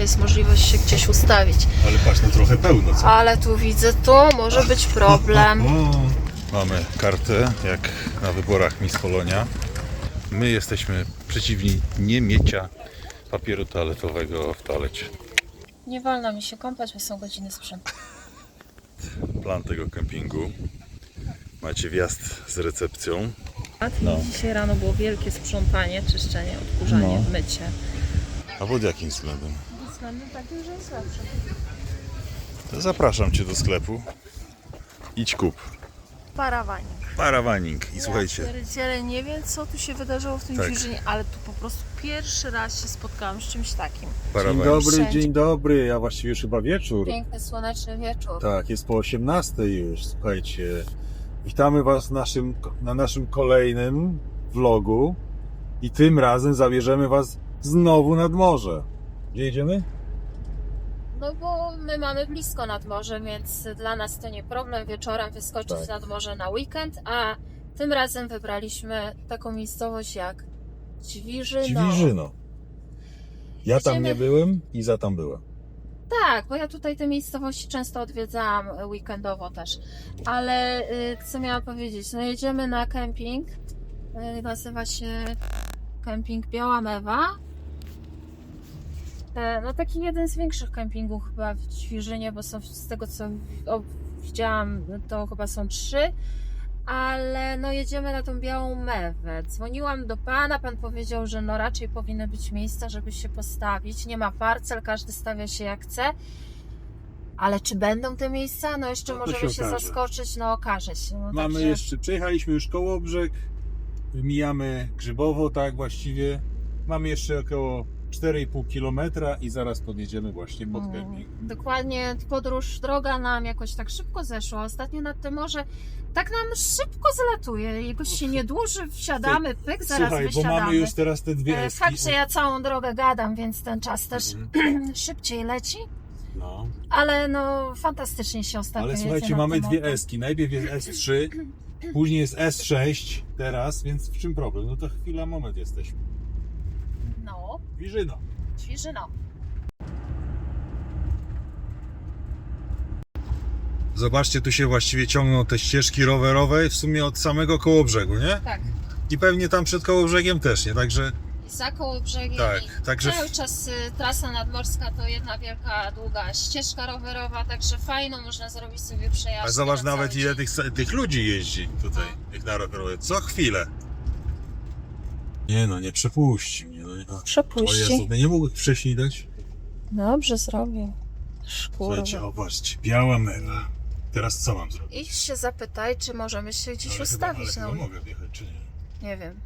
czy jest możliwość się gdzieś ustawić. Ale patrz, no trochę pełno, co? Ale tu widzę, to może być problem. Mamy kartę, jak na wyborach Miss Polonia. My jesteśmy przeciwni nie miecia papieru toaletowego w toalecie. Nie wolno mi się kąpać, bo są godziny sprzętu. Plan tego kempingu. Macie wjazd z recepcją. No. Dzisiaj rano było wielkie sprzątanie, czyszczenie, odkurzanie, No. mycie. A pod jakim względem? Względem takim, że jest lepsze. To zapraszam Cię do sklepu. Idź kup. Parawanie. Parawaning. I słuchajcie, Ja nie wiem, co tu się wydarzyło w tym Tak. Świżynie, ale tu po prostu pierwszy raz się spotkałam z czymś takim. Dzień dobry, Wszędzie. dzień dobry, a właściwie już chyba wieczór. Piękny, słoneczny wieczór. Tak, jest po 18 już, słuchajcie. Witamy Was w naszym, na naszym kolejnym vlogu i tym razem zabierzemy Was znowu nad morze. Gdzie jedziemy? No bo my mamy blisko nad morze, więc dla nas to nie problem wieczorem wyskoczyć Tak. nad morze na weekend, a tym razem wybraliśmy taką miejscowość jak Ćwiżyno. Ćwiżyno. Ja tam nie byłem i za tam byłem. Tak, bo ja tutaj te miejscowości często odwiedzałam weekendowo też. Ale y, co miałam powiedzieć? No jedziemy na kemping. Y, nazywa się kemping Biała Mewa. E, No taki jeden z większych kempingów chyba w Ćwirzynie, bo są z tego co widziałam, to chyba są trzy. Ale no jedziemy na tą białą mewę. Dzwoniłam do pana, pan powiedział, że no raczej powinny być miejsca, żeby się postawić. Nie ma parcel, każdy stawia się jak chce. Ale czy będą te miejsca? No jeszcze No możemy się się, zaskoczyć, no okaże się. No, Mamy także- jeszcze, przejechaliśmy już koło brzeg, mijamy Grzybowo, tak właściwie. Mamy jeszcze około 4,5 kilometra i zaraz podjedziemy właśnie pod Mm. Dokładnie, podróż, droga nam jakoś tak szybko zeszła. Ostatnio nad tym morze tak nam szybko zlatuje. Jakoś się nie dłuży, wsiadamy, pyk, zaraz Słuchaj, bo wysiadamy. mamy już teraz te dwie E, eski. Fakt, że ja całą drogę gadam, więc ten czas też Mhm. szybciej leci. No. Ale no, fantastycznie się ostatnio Ale słuchajcie, mamy dwie eski. Najpierw jest S3, później jest S6 teraz, więc w czym problem? No to chwila, moment jesteśmy. No, Wirzyno. Ćwirzyno. Zobaczcie, tu się właściwie ciągną te ścieżki rowerowe w sumie od samego koło brzegu, nie? Tak. I pewnie tam przed koło brzegiem też, nie? Także I za koło brzegiem Tak, i także- cały czas y, trasa nadmorska to jedna wielka, długa ścieżka rowerowa, także fajną, można zrobić sobie przejażdżkę a zobacz na nawet ile tych, tych ludzi jeździ tutaj, jak na rowerze. Co chwilę. Nie no, nie przepuści No. O Przepuści. Jezu, no nie mógł wcześniej dać? Dobrze zrobił. Szkurwa. Słuchajcie, biała mewa. Teraz co mam zrobić? Idź się zapytaj, czy możemy się gdzieś Ale chyba, ustawić. ale chyba no. mogę wjechać, czy nie? Nie wiem.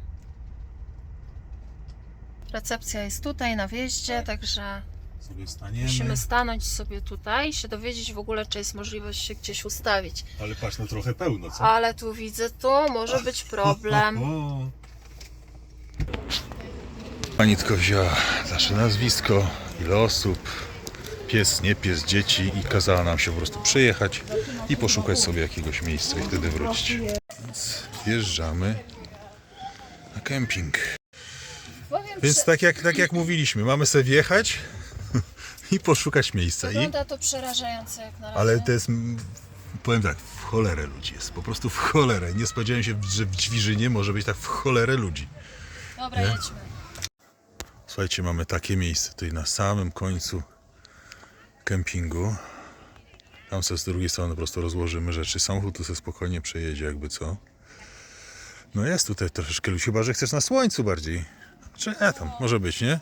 Recepcja jest tutaj na wjeździe, także Sobie staniemy. musimy stanąć sobie tutaj i się dowiedzieć w ogóle, czy jest możliwość się gdzieś ustawić. Ale patrz, no trochę pełno, co? Ale tu widzę, to może być problem. Pani tylko wzięła nasze nazwisko, ile osób, pies, nie pies, dzieci i kazała nam się po prostu przejechać i poszukać sobie jakiegoś miejsca i wtedy wrócić. Więc wjeżdżamy na kemping. Więc tak jak, tak jak mówiliśmy, mamy sobie wjechać i poszukać miejsca. Wygląda to przerażająco jak na razie. ale to jest, powiem tak, w cholerę ludzi jest, po prostu w cholerę. Nie spodziewałem się, że w Dźwiżynie może być tak w cholerę ludzi. Dobra, nie? jedźmy. Słuchajcie, mamy takie miejsce tutaj na samym końcu kempingu. Tam sobie z drugiej strony po prostu rozłożymy rzeczy. Samochód tu sobie spokojnie przejedzie, jakby co. No jest tutaj troszeczkę ludzi, chyba że chcesz na słońcu bardziej. Czy e, tam, może być, nie?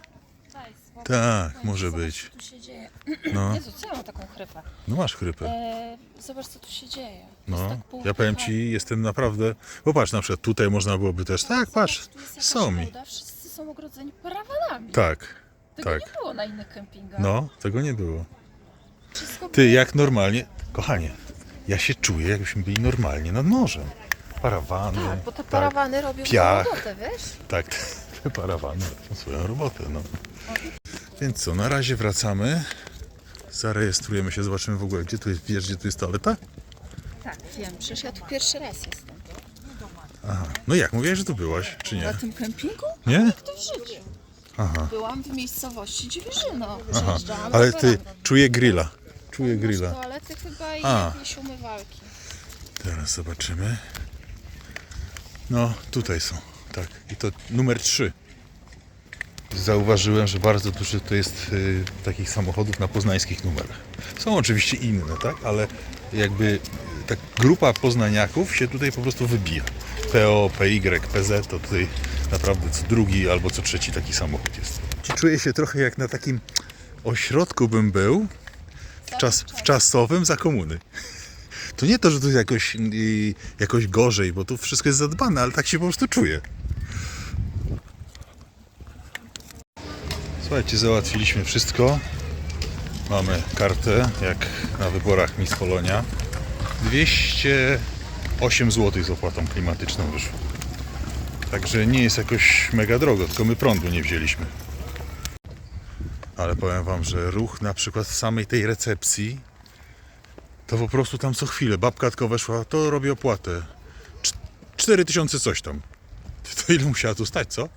Tak, może być. Co tu się dzieje? No, Jezu, co ja mam taką chrypę? no masz chrypę. E, zobacz, co tu się dzieje. No, tak pół- ja powiem ci, jestem naprawdę. Popatrz, na przykład tutaj można byłoby też. Tak, patrz, Zobacz, tu jest jakaś są mi. woda, Wszyscy są ogrodzeni parawanami. Tak, Tego tak. nie było na innych kempingach. no, tego nie było. Wszystko Ty, jak normalnie, kochanie, ja się czuję, jakbyśmy byli normalnie nad morzem. Parawany. Tak, bo te parawany robią piach. robotę, wiesz? Tak, te parawany robią swoją robotę, no. Więc co, na razie wracamy. Zarejestrujemy się, zobaczymy w ogóle, gdzie tu jest, wiesz, gdzie tu jest toaleta? Tak, wiem, przecież ja tu pierwszy raz jestem. Aha. No jak, mówiłeś, że tu byłaś, czy Na nie? tym kempingu? Nie? To w życiu. Aha, Byłam w miejscowości Dziwiżyno. aha. Przejeżdżałam Ale rowerem. ty, czuję grilla. Czuję grilla. toalety chyba i A. jakieś umywalki. Teraz zobaczymy. No, tutaj są. Tak. I to numer 3. Zauważyłem, że bardzo dużo to jest y, takich samochodów na poznańskich numerach. Są oczywiście inne, tak? Ale jakby y, ta grupa poznaniaków się tutaj po prostu wybija. PO, PY, PZ to tutaj naprawdę co drugi albo co trzeci taki samochód jest. Czuję się trochę jak na takim ośrodku bym był w, czas, w czasowym za komuny. To nie to, że tu jakoś, jakoś gorzej, bo tu wszystko jest zadbane, ale tak się po prostu czuję. Słuchajcie, załatwiliśmy wszystko. Mamy kartę, jak na wyborach Miss Polonia. 208 zł z opłatą klimatyczną wyszło. Także nie jest jakoś mega drogo, tylko my prądu nie wzięliśmy. Ale powiem Wam, że ruch na przykład w samej tej recepcji to po prostu tam co chwilę babka tylko weszła, to robię opłatę. Cz- 4000 coś tam. Ty to ile musiała tu stać, co?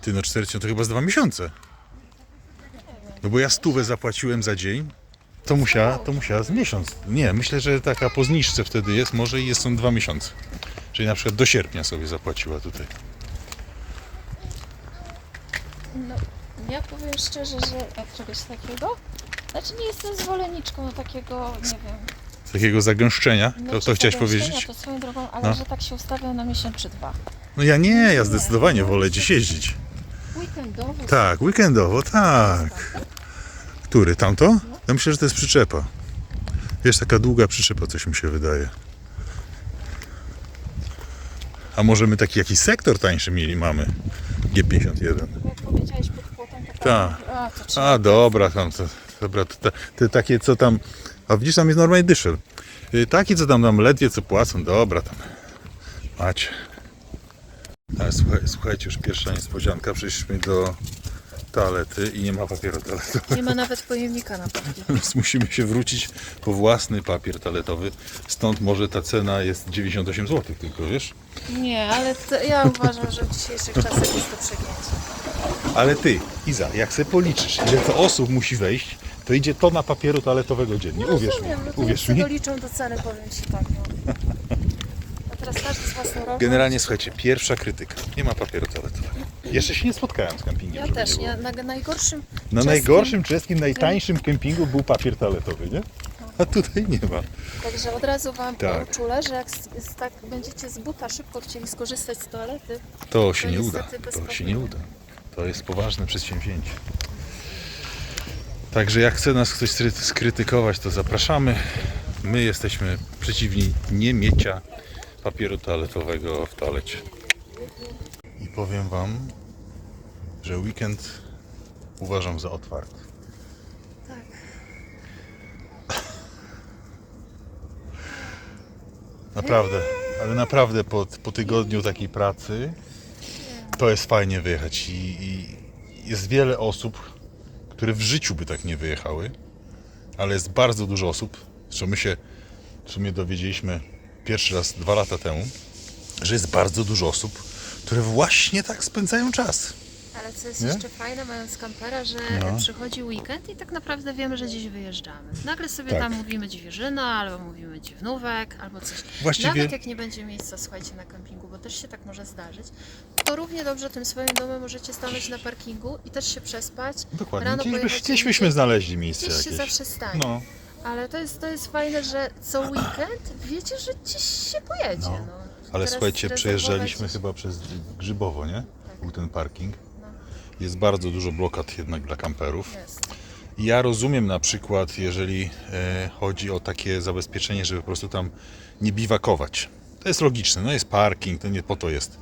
Ty no 4000 to chyba z dwa miesiące. No bo ja stówę zapłaciłem za dzień, to musiała, to musiała z miesiąc. Nie, myślę, że taka po zniżce wtedy jest, może i jest są dwa miesiące. Czyli na przykład do sierpnia sobie zapłaciła tutaj. No, ja powiem szczerze, że od czegoś takiego. Znaczy nie jestem zwolenniczką takiego, nie wiem. Takiego zagęszczenia, no, to, czy to powiedzieć? To swoją drogą, ale No. że tak się ustawiał na miesiąc czy dwa. No ja nie, ja zdecydowanie wolę gdzieś jeździć. Weekendowo. Tak, weekendowo, tak. Który? Tamto? Ja myślę, że to jest przyczepa. Wiesz, taka długa przyczepa, coś mi się wydaje. A może my taki jakiś sektor tańszy mieli mamy? G51. Jak powiedziałeś pod płotem, to Tak. A, to trzeba. A, dobra, tam to, dobra, to, te, te takie co tam, a widzisz, tam jest normalnie dyszel. Y, Taki, co tam nam ledwie co płacą, dobra, tam macie. Ale słuchaj, słuchajcie, już pierwsza niespodzianka, przyszliśmy do toalety i nie ma papieru toaletowego. Nie ma nawet pojemnika na pewno. Więc musimy się wrócić po własny papier toaletowy. Stąd może ta cena jest 98 zł tylko, wiesz? Nie, ale to, ja uważam, że w dzisiejszych czasach jest to przegięcie. Ale ty, Iza, jak sobie policzysz, ile to osób musi wejść, to idzie tona papieru toaletowego dziennie. Uwierz Rozumiem, mi, no to uwierz mi. doliczą do ceny, powiem Ci tak. No. Teraz każdy z rolą. Generalnie słuchajcie, pierwsza krytyka. Nie ma papieru toaletowego. Jeszcze się nie spotkałem z kempingiem. Ja żeby też, nie na najgorszym Na czeskim- najgorszym czeskim, najtańszym kempingu był papier toaletowy, nie? A tutaj nie ma. Także od razu Wam Tak. uczulę, że jak z, z, tak będziecie z buta szybko chcieli skorzystać z toalety, To się nie uda. niestety bez To się papieru. nie uda. To jest poważne przedsięwzięcie. Także jak chce nas ktoś skry- skrytykować, to zapraszamy. My jesteśmy przeciwni nie miecia papieru toaletowego w toalecie. I powiem Wam, że weekend uważam za otwarty. Tak. Naprawdę, ale naprawdę po, po tygodniu takiej pracy to jest fajnie wyjechać i, i jest wiele osób, które w życiu by tak nie wyjechały, ale jest bardzo dużo osób, co my się w sumie dowiedzieliśmy pierwszy raz dwa lata temu, że jest bardzo dużo osób, które właśnie tak spędzają czas. Ale co jest Nie? jeszcze fajne, mając kampera, że No. przychodzi weekend i tak naprawdę wiemy, że gdzieś wyjeżdżamy. Nagle sobie Tak. tam mówimy Dziwierzyna, albo mówimy Dziwnówek, albo coś. Właściwie Nawet jak nie będzie miejsca, słuchajcie, na kempingu, bo też się tak może zdarzyć, to równie dobrze tym swoim domem możecie stanąć na parkingu i też się przespać. dokładnie, rano gdzieś, pojechać gdzieś gdzieś- byśmy znaleźli miejsce Gdzieś się jakieś. zawsze stanie. No, Ale to jest, to jest fajne, że co weekend wiecie, że gdzieś się pojedzie. No. No. ale Teraz słuchajcie, rezerwować- przejeżdżaliśmy chyba przez Grzybowo, nie? Był ten parking. Jest bardzo dużo blokad jednak dla kamperów. Jest. Ja rozumiem na przykład, jeżeli e, chodzi o takie zabezpieczenie, żeby po prostu tam nie biwakować. To jest logiczne, no jest parking, to nie po to jest.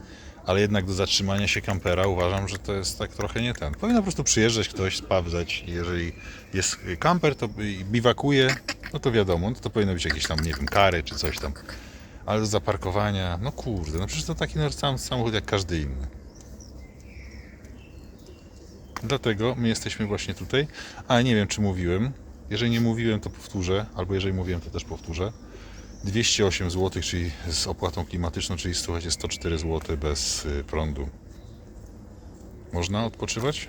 Ale jednak do zatrzymania się kampera uważam, że to jest tak trochę nie ten. Powinien po prostu przyjeżdżać ktoś, sprawdzać. Jeżeli jest kamper, to biwakuje, no to wiadomo, no to powinno być jakieś tam, nie wiem, kary czy coś tam. Ale do zaparkowania, no kurde, no przecież to taki no, sam samochód jak każdy inny. Dlatego my jesteśmy właśnie tutaj. A nie wiem, czy mówiłem. Jeżeli nie mówiłem, to powtórzę, albo jeżeli mówiłem, to też powtórzę. 208 zł, czyli z opłatą klimatyczną, czyli słuchajcie, 104 zł bez y, prądu. Można odpoczywać?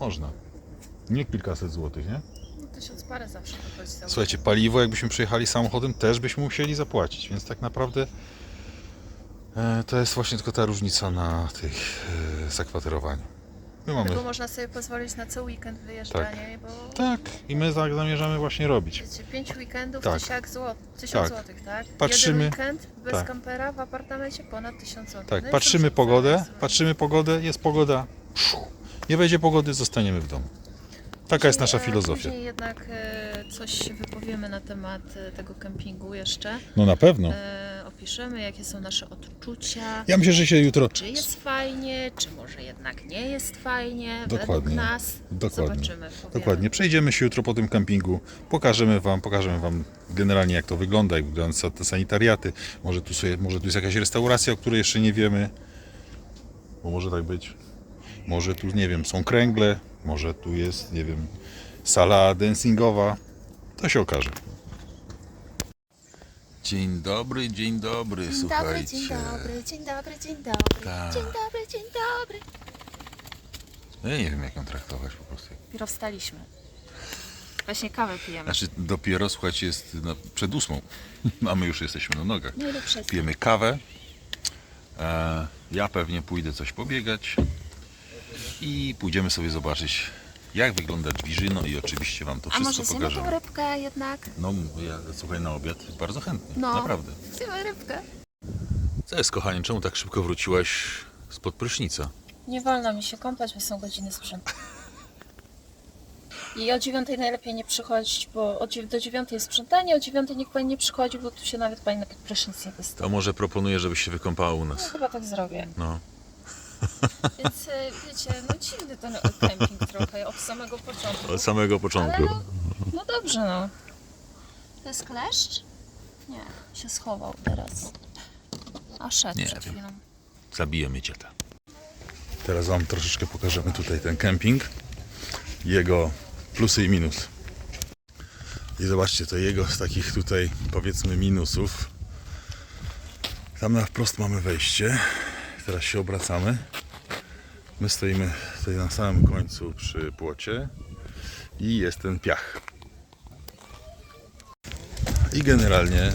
Można. Nie kilkaset złotych, nie? No, tysiąc parę zawsze wychodzi za Słuchajcie, paliwo jakbyśmy przyjechali samochodem też byśmy musieli zapłacić, więc tak naprawdę e, to jest właśnie tylko ta różnica na tych e, zakwaterowaniu. My mamy... Bo można sobie pozwolić na cały weekend wyjeżdżanie, bo Tak, i my tak zamierzamy właśnie robić. wiecie, pięć weekendów, Tak. tysiak zł, tysiąc Tak. złotych, tak? Patrzymy- Jeden weekend bez tak. kampera w apartamencie ponad tysiąc złotych. Tak, No patrzymy pogodę, patrzymy pogodę, jest pogoda, pszu. nie będzie pogody, zostaniemy w domu. Taka jest nasza e, filozofia. Później jednak e, coś się wypowiemy na temat e, tego kempingu jeszcze. No na pewno. E, opiszemy, jakie są nasze odczucia. Ja myślę, że się jutro... Czy jest fajnie, czy może jednak nie jest fajnie, według Dokładnie. nas. Dokładnie. Zobaczymy. powiemy. Dokładnie. Przejdziemy się jutro po tym kempingu, pokażemy Wam, pokażemy Wam generalnie jak to wygląda, jak wyglądają te sanitariaty. Może tu, sobie, może tu jest jakaś restauracja, o której jeszcze nie wiemy. Bo może tak być. Może tu, nie wiem, są kręgle, może tu jest, nie wiem, sala dancingowa. To się okaże. Dzień dobry, dzień dobry, Dzień dobry, dzień dobry, dzień dobry, dzień dobry, Tak. dzień dobry, dzień dobry. No Ja nie wiem jak ją traktować po prostu. Dopiero wstaliśmy. Właśnie kawę pijemy. Znaczy dopiero, słuchajcie, jest no, przed ósmą, a my już jesteśmy na nogach. No. Pijemy kawę. E, ja pewnie pójdę coś pobiegać i pójdziemy sobie zobaczyć, jak wygląda Dwiżyno i oczywiście Wam to A wszystko może zjemy pokażemy. tą rybkę jednak? No, ja słuchaj na obiad bardzo chętnie, No. naprawdę. Zjemy rybkę. Co jest, kochanie, czemu tak szybko wróciłaś spod prysznica? Nie wolno mi się kąpać, bo są godziny sprzątania. I o dziewiątej najlepiej nie przychodzić, bo dziew- do dziewiątej jest sprzątanie, o dziewiątej nikt pani nie przychodzi, bo tu się nawet pani na prysznic nie wystawi. To może proponuję, żebyś się wykąpała u No nas. chyba tak zrobię. No. Więc e, wiecie, no dziwny ten kemping trochę od samego początku. Od samego początku. Ale no, no dobrze no. To jest kleszcz? Nie, się schował teraz. A szedł Nie przed wiem. chwilą. Zabijemy cię Teraz Wam troszeczkę pokażemy tutaj ten kemping. Jego plusy i minus. I zobaczcie, to jego z takich tutaj powiedzmy minusów. Tam na wprost mamy wejście. Teraz się obracamy. My stoimy tutaj na samym końcu przy płocie i jest ten piach. I generalnie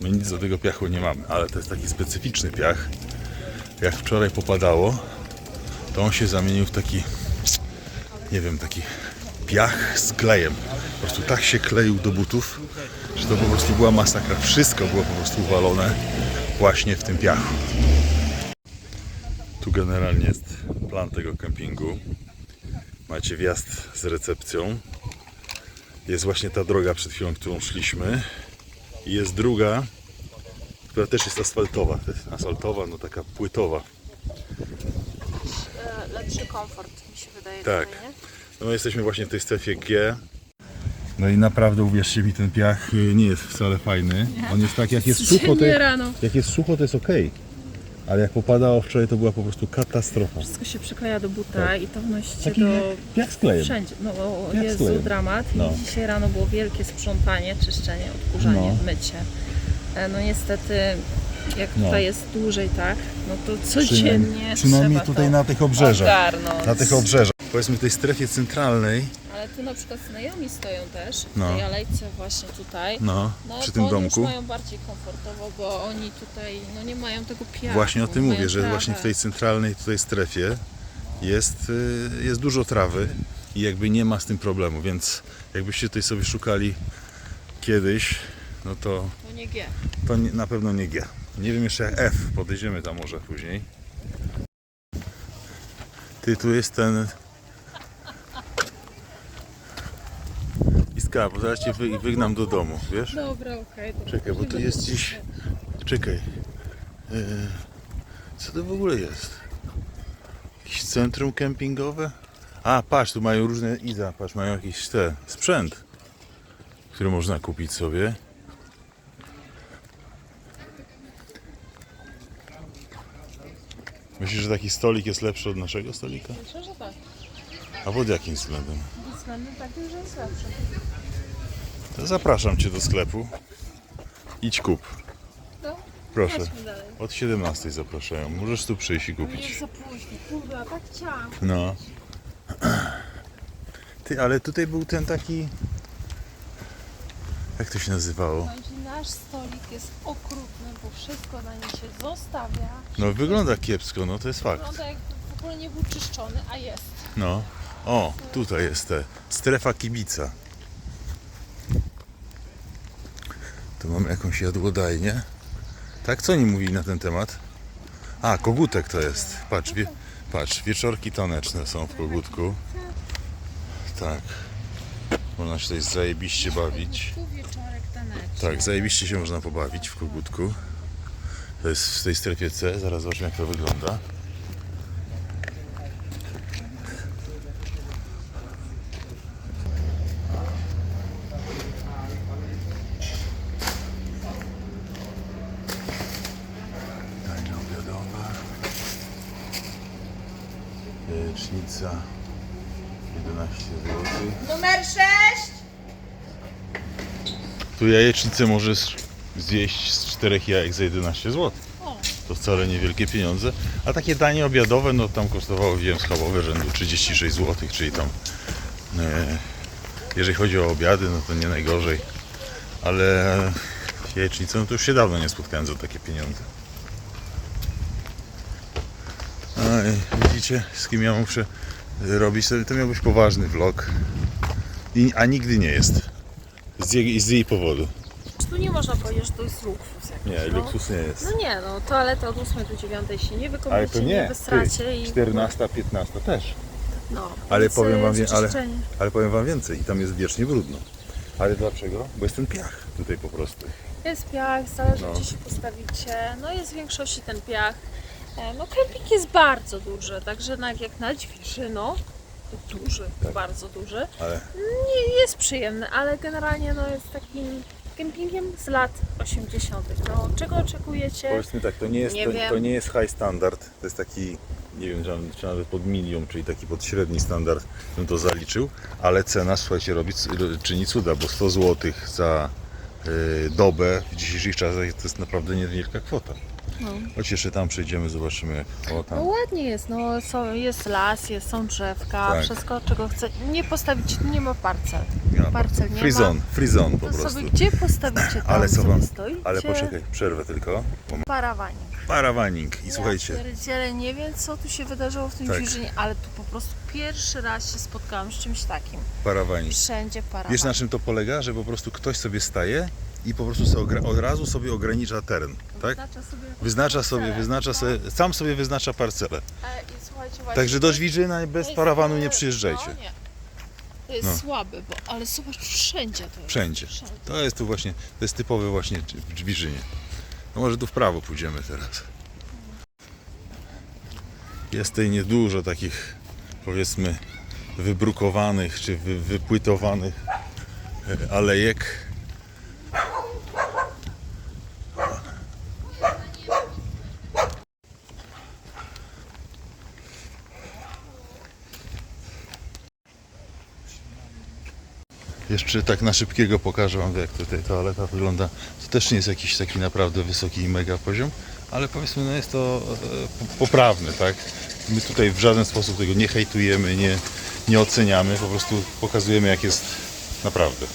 my nic do tego piachu nie mamy, ale to jest taki specyficzny piach. Jak wczoraj popadało, to on się zamienił w taki, nie wiem, taki piach z klejem. Po prostu tak się kleił do butów, że to po prostu była masakra. Wszystko było po prostu uwalone właśnie w tym piachu. Tu generalnie jest plan tego kempingu. Macie wjazd z recepcją. Jest właśnie ta droga, przed chwilą, którą szliśmy. I jest druga, która też jest asfaltowa. To jest asfaltowa, no taka płytowa. E, lepszy komfort mi się wydaje Tak. tutaj, nie? No my jesteśmy właśnie w tej strefie G. No i naprawdę uwierzcie mi, ten piach y, nie jest wcale fajny. On jest tak, jak jest sucho, to Nie rano. jak jest sucho, to jest ok. Ale jak popadało wczoraj, to była po prostu katastrofa. Wszystko się przykleja do buta Tak. i to wnosicie Taki do... z klejem. Wszędzie. No Jak Jezu, sklejem. dramat. No. I dzisiaj rano było wielkie sprzątanie, czyszczenie, odkurzanie, No. mycie. E, No niestety, jak No. tutaj jest dłużej, tak, no to codziennie przynajmniej trzeba tutaj na tych obrzeżach. ogarnąć. Na tych obrzeżach. Powiedzmy w tej strefie centralnej, Ale tu na przykład znajomi stoją też, w No. tej alejce właśnie tutaj. no, No przy to tym oni domku. już mają bardziej komfortowo, bo oni tutaj no, nie mają tego piachu. Właśnie o tym mają mówię, że trawę. właśnie w tej centralnej tutaj strefie jest, y, jest dużo trawy i jakby nie ma z tym problemu, więc jakbyście tutaj sobie szukali kiedyś, no to, To nie G. to nie, na pewno nie G. Nie wiem jeszcze jak F, podejdziemy tam może później. Ty, tu jest ten... Iska, bo zaraz cię wy, wygnam do domu, wiesz? Dobra, okej. to Czekaj, bo tu pójdę jest do gdzieś... Czekaj. E, Co to w ogóle jest? Jakieś centrum kempingowe? A, patrz, tu mają różne... Iza, patrz, mają jakiś te... Sprzęt, który można kupić sobie. Myślisz, że taki stolik jest lepszy od naszego stolika? Myślę, że tak. A pod jakim względem? Względem takim, że jest lepszy. To zapraszam Cię do sklepu. Idź kup. No, Proszę. Chodźmy dalej. Od 17 zapraszają. Możesz tu przyjść i Jest kupić. za późno. Tak chciałam. No. Ty, ale tutaj był ten taki... Jak to się nazywało? Chodzi, nasz stolik jest okrutny, bo wszystko na nim się zostawia. No wygląda kiepsko, no to jest fakt. Wygląda jakby w ogóle nie był czyszczony, a jest. No. O, tutaj jest te. Strefa kibica. Tu mamy jakąś jadłodajnię. Tak, co oni mówili na ten temat? A, kogutek to jest. Patrz, wie, patrz, wieczorki taneczne są w kogutku. Tak. Można się tutaj zajebiście bawić. Wieczorek. Tak, zajebiście się można pobawić w kogutku. To jest w tej strefie C. Zaraz zobaczymy jak to wygląda. Jajecznica. 11 zł. Numer 6! Tu jajecznicę możesz zjeść z czterech jajek za 11 zł. To wcale niewielkie pieniądze. A takie danie obiadowe, no tam kosztowało, wiem, schabowe rzędu 36 zł, czyli tam e, jeżeli chodzi o obiady, no to nie najgorzej. Ale jajecznicę, no to już się dawno nie spotkałem za takie pieniądze. A, widzicie, z kim ja muszę robić, to, to miał być poważny vlog. I, a nigdy nie jest. Z jej, z jej powodu. Tu nie można powiedzieć, że to jest luksus jakiś. Nie, no. luksus nie jest. No nie, no toaleta od 8 do 9 się nie Ale to nie, nie, wystracie i... 14, 15 też. No, Ale więc, powiem e, wam, wie- ale, ale powiem wam więcej, i tam jest wiecznie brudno. Ale dlaczego? Bo jest ten piach tutaj po prostu. Jest piach, zależy No. gdzie się postawicie. No jest w większości ten piach. E, No kemping jest bardzo duży, także na, jak na Ćwiszyno, duży, Tak. bardzo duży. Ale Nie jest przyjemny, ale generalnie no jest takim kempingiem z lat 80. No czego oczekujecie? powiedzmy tak, to nie jest, Nie to, wiem. to nie jest high standard, to jest taki, nie wiem, czy- czy nawet pod medium, czyli taki podśredni standard, bym to zaliczył, ale cena, słuchajcie, robi, czyni cuda, bo 100 zł za y, dobę w dzisiejszych czasach to jest naprawdę niewielka kwota. No. Choć jeszcze tam przejdziemy, zobaczymy o tam. No ładnie jest, no są, jest las, jest, są drzewka, Tak. wszystko czego chce. Nie postawić, nie ma parcel. Nie ma Parcel nie Free ma. zone po To prostu. sobie gdzie postawicie tam, Ale co wam- stoicie? Ale poczekaj, przerwę tylko. bo ma- Parawanie. Parawaning i słuchajcie, Ja pierdzielę, nie wiem co tu się wydarzyło w tym Tak. Ale tu po prostu pierwszy raz się spotkałam z czymś takim. parawaning. Wszędzie parawan. Wiesz na czym to polega? Że po prostu ktoś sobie staje i po prostu sobie ogra- od razu sobie ogranicza teren, tak? Wyznacza sobie Wyznacza sobie, wyznacza no. sobie, sam sobie wyznacza parcelę. E, I słuchajcie, właśnie Także do to Żwirzyna bez jest, parawanu nie przyjeżdżajcie. No, nie. To jest No. słabe, bo, ale zobacz, wszędzie to jest. Wszędzie. To jest tu właśnie, to jest typowe właśnie w Żwirzynie. No może tu w prawo pójdziemy teraz. Jest tutaj niedużo takich powiedzmy wybrukowanych czy wy, wypłytowanych e, alejek. Jeszcze tak na szybkiego pokażę Wam, jak tutaj toaleta wygląda. To też nie jest jakiś taki naprawdę wysoki i mega poziom, ale powiedzmy, no jest to e, po- poprawne, tak? My tutaj w żaden sposób tego nie hejtujemy, nie, nie oceniamy, po prostu pokazujemy, jak jest naprawdę.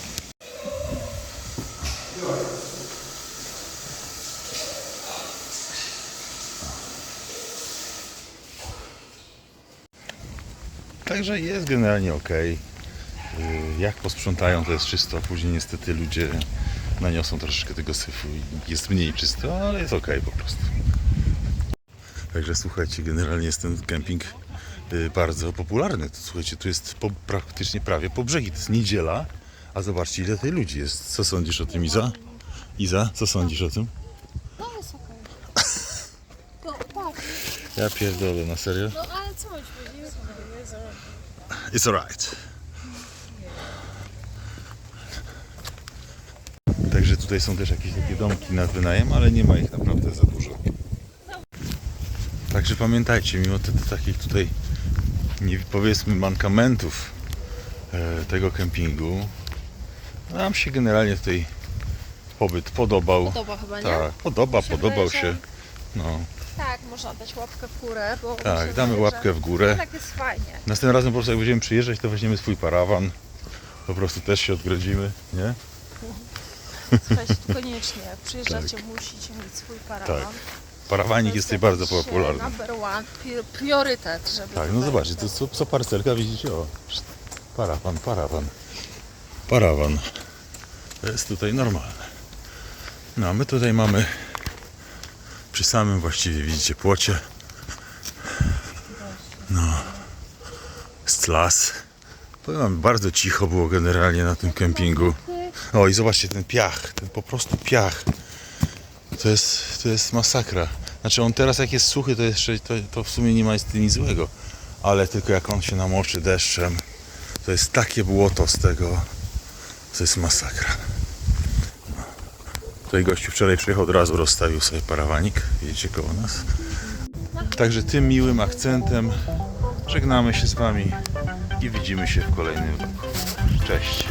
Także jest generalnie ok. Jak posprzątają, to jest czysto, później niestety ludzie naniosą troszeczkę tego syfu i jest mniej czysto, ale jest ok po prostu. Także słuchajcie, generalnie jest ten kemping y, bardzo popularny. To, słuchajcie, tu jest po, praktycznie prawie po brzegi. To jest niedziela, a zobaczcie ile tej ludzi jest. Co sądzisz o tym, Iza? Iza, co sądzisz o tym? No jest okej. No tak, Ja pierdolę, na serio? no ale co chodzi? It's alright. Także tutaj są też jakieś takie domki na wynajem, ale nie ma ich naprawdę za dużo. Także pamiętajcie, mimo te takich tutaj nie powiedzmy mankamentów e, tego kempingu, nam się generalnie tutaj pobyt podobał. Podoba chyba, nie? Tak, podoba, podobał się. No, Tak, można dać łapkę w górę, bo tak, damy łapkę w górę. Tak jest fajnie. Następnym razem po prostu jak będziemy przyjeżdżać, to weźmiemy swój parawan. Po prostu też się odgrodzimy, nie? Słuchajcie, tu koniecznie, jak przyjeżdżacie, musicie mieć swój parawan. Tak. Parawanik jest tutaj bardzo e, popularny. Number one, pri- priorytet, żeby Tak, no tutaj zobaczcie, to co, co parcelka widzicie? O, parawan, parawan. Parawan. To jest tutaj normalne. No a my tutaj mamy przy samym właściwie widzicie płocie. No. Z las. Powiem wam, bardzo cicho było generalnie na tym kempingu. O i zobaczcie ten piach, ten po prostu piach. To jest, to jest masakra. Znaczy on teraz jak jest suchy, to jeszcze to, to w sumie nie ma nic złego. Ale tylko jak on się namoczy deszczem, to jest takie błoto z tego. To jest masakra. No. Tutaj gościu wczoraj przyjechał od razu, rozstawił sobie parawanik. Widzicie koło nas. Także tym miłym akcentem żegnamy się z Wami i widzimy się w kolejnym vlogu. Cześć.